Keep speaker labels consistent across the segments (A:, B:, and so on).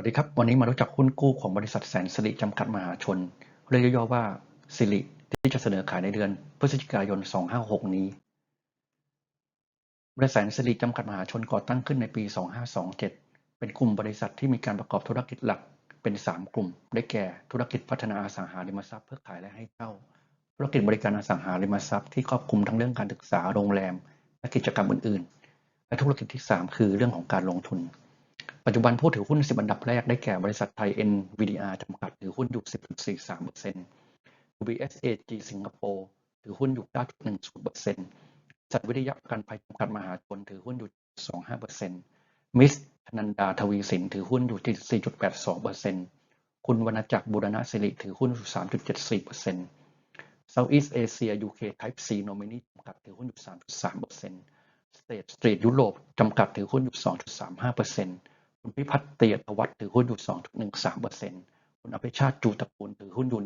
A: วัสดีครับ วันนี้มารู้จักหุ้นกู้ของบริษัทแสนสิริจำกัดมหาชน เรียกย่อๆว่าสิริที่จะเสนอขายในเดือนพฤศจิกายน 256 นี้ บริษัทแสนสิริจำกัดมหาชนก่อตั้งขึ้นในปี 2527 เป็นกลุ่มบริษัทที่มีการประกอบธุรกิจหลักเป็น 3 กลุ่ม ได้แก่ธุรกิจพัฒนาอสังหาริมทรัพย์เพื่อขายและให้เช่า ธุรกิจบริการอสังหาริมทรัพย์ที่ครอบคลุมทั้งเรื่องการศึกษาโรงแรม และกิจกรรมอื่นๆ และธุรกิจที่ 3 คือเรื่องของการลงทุน ปัจจุบันผู้ถือหุ้น 10 อันดับแรกได้แก่บริษัทไทย NVDR จำกัดถือหุ้นอยู่ 10.43% UBS AG สิงคโปร์ถือหุ้นอยู่ 9.10%สัตววิทยาประกันภัยจำกัดมหาชนถือหุ้นอยู่ 25%มิสธนันดาทวีสินถือหุ้นอยู่ที่4.82%คุณวรรณจักรบุรณสิริถือหุ้นอยู่ 3.74% Southeast Asia UK Type C Nominee จำกัดถือหุ้นอยู่ 3.3% State Street ยุโรปจำกัดถือหุ้นอยู่ 2.35% คุณพิพัฒน์เตียรวัฒน์ถือหุ้นอยู่ 2.13%คุณอภิชาติจูตระกูลถือหุ้นอยู่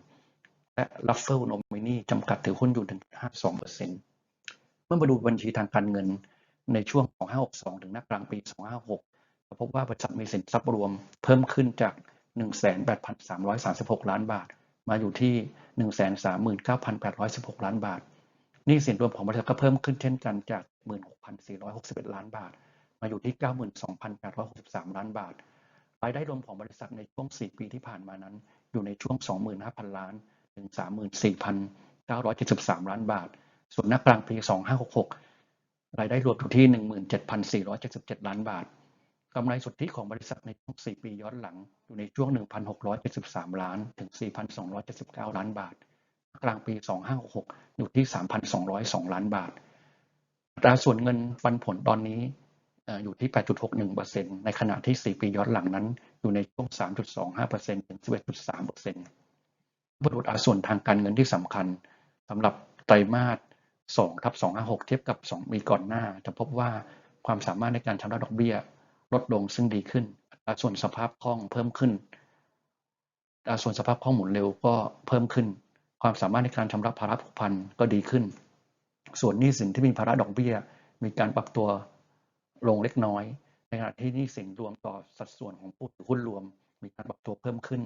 A: 1.96%และ Ruffle Nominee จำกัดถือหุ้นอยู่ 1.52%เมื่อมาดูบัญชีทางการเงินในช่วง 2562 ถึงหน้ากลางปี 2566เราพบว่าบริษัทมีสินทรัพย์รวมเพิ่มขึ้นจาก 18,336 ล้านบาท มาอยู่ที่ 139,816 ล้านบาทหนี้สินรวมของบริษัทก็เพิ่มขึ้นเช่นกันจาก 16,461 ล้านบาท มาอยู่ที่ 92,863 ล้านบาท รายได้รวมของบริษัทในช่วง 4 ปีที่ผ่านมานั้น อยู่ในช่วง 25,000 ล้าน ถึง 34,973 ล้านบาท ส่วนหน้ากลางปี 2566 รายได้รวมอยู่ที่ 17,477 ล้านบาท กำไรสุทธิของบริษัทในช่วง 4 ปีย้อนหลัง อยู่ในช่วง 1,673 ล้าน ถึง 4,279 ล้านบาท กลางปี 2566 อยู่ที่ 3,202 ล้านบาทอัตราส่วนเงินปันผลตอนนี้ อยู่ที่ 8.61%ในขณะที่ 4 ปีย้อนหลังนั้น อยู่ในช่วง 3.25%ถึง 11.3%บทอัตราส่วนทางการเงินที่สำคัญสำหรับไตรมาส2ทับ256 เทียบกับ 2 ปีก่อนหน้า จะพบว่าความสามารถในการชำระดอกเบี้ย ลดลงซึ่งดีขึ้นอัตราส่วนสภาพคล่องเพิ่มขึ้นอัตราส่วนสภาพคล่องหมุนเร็วก็เพิ่มขึ้น ความสามารถในการชำระภาระผูกพันก็ดีขึ้น ส่วนหนี้สินที่มีภาระดอกเบี้ย มีการปรับตัว ลงเล็กน้อยในขณะที่นี้สินรวมต่อสัดส่วนของผู้ถือหุ้นรวม มีการปรับตัวเพิ่มขึ้น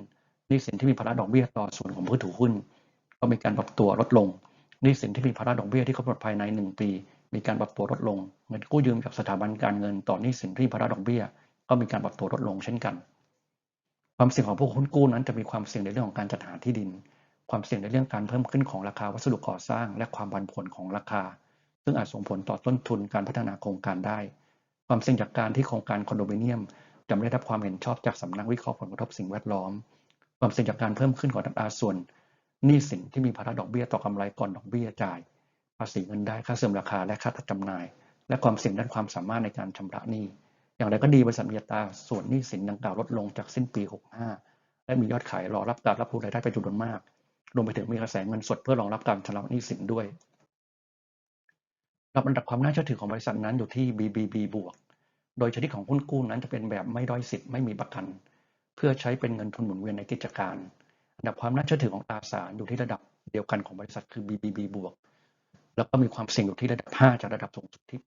A: นี้สินที่มีภาระดอกเบี้ยต่อส่วนของผู้ถือหุ้น ก็มีการปรับตัวลดลงนี้สินที่มีภาระดอกเบี้ยที่กำหนดภายใน 1 ปี มีการปรับตัวลดลง เงินกู้ยืมจากสถาบันการเงินต่อนี้สินที่มีภาระดอกเบี้ย ก็มีการปรับตัวลดลงเช่นกัน ความเสี่ยงของผู้หุ้นกู้นั้นจะมีความเสี่ยงในเรื่องของการจัดหาที่ดิน ความเสี่ยงในเรื่องการเพิ่มขึ้นของราคาวัสดุก่อสร้าง และความผันผวนของราคา ซึ่งอาจส่งผลต่อต้นทุนการพัฒนาโครงการได้ ความเสี่ยงจากการที่โครงการคอนโดมิเนียมจะไม่ได้รับความเห็นชอบจากสำนักวิเคราะห์ผลกระทบสิ่งแวดล้อม ความเสี่ยงจากการเพิ่มขึ้นของอัตราส่วนหนี้สินที่มีภาระดอกเบี้ยต่อกำไรก่อนดอกเบี้ยจ่าย ภาษีเงินได้ค่าเสื่อมราคาและค่าจำหน่าย และความเสี่ยงด้านความสามารถในการชำระหนี้ อย่างไรก็ดีบริษัทมีอัตราส่วนหนี้สินดังกล่าวลดลงจากสิ้นปี 65 และมียอดขายรอรับการรับรู้รายได้เป็นจำนวนมาก รวมไปถึงมีกระแสเงินสดเพื่อรองรับการชำระหนี้สินด้วย รับอันดับความน่าเชื่อถือของบริษัทนั้นอยู่ที่ BBB บวก โดยชนิดของหุ้นกู้นั้นจะเป็นแบบไม่ด้อยสิทธิ์ไม่มีประกัน เพื่อใช้เป็นเงินทุนหมุนเวียนในกิจการอันดับความน่าเชื่อถือของตราสารอยู่ที่ระดับเดียวกันของบริษัทคือ BBB บวก แล้วก็มีความเสี่ยงอยู่ที่ระดับ 5 จากระดับสูงสุดที่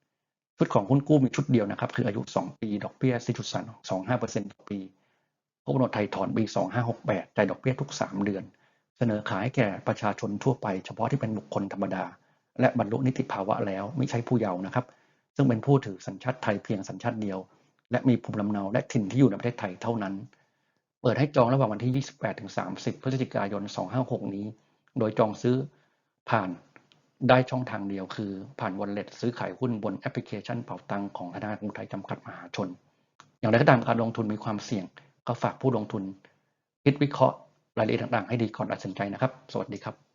A: 8 ชุดของหุ้นกู้มีชุดเดียวนะครับ คืออายุ 2 ปี ดอกเบี้ย 4.25%ต่อปีพบกำหนดไถ่ถอนปี 2568 จ่ายดอกเบี้ยทุก 3 เดือน เสนอขายแก่ประชาชนทั่วไป เฉพาะที่เป็นบุคคลธรรมดา และบรรลุนิติภาวะแล้วไม่ใช่ผู้เยาว์นะครับ ซึ่งเป็นผู้ถือสัญชาติไทยเพียงสัญชาติเดียว และมีภูมิลำเนาและถิ่นที่อยู่ในประเทศไทยเท่านั้น เปิดให้จองระหว่างวันที่ 28-30 พฤศจิกายน 256 นี้ โดยจองซื้อผ่านได้ช่องทางเดียวคือ ผ่านวอลเล็ตซื้อขายหุ้นบนแอปพลิเคชันเป๋าตังของธนาคารกรุงไทยจำกัดมหาชน อย่างไรก็ตามการลงทุนมีความเสี่ยง ก็ฝากผู้ลงทุน คิดวิเคราะห์รายละเอียดต่างๆ ให้ดีก่อนตัดสินใจนะครับ สวัสดีครับ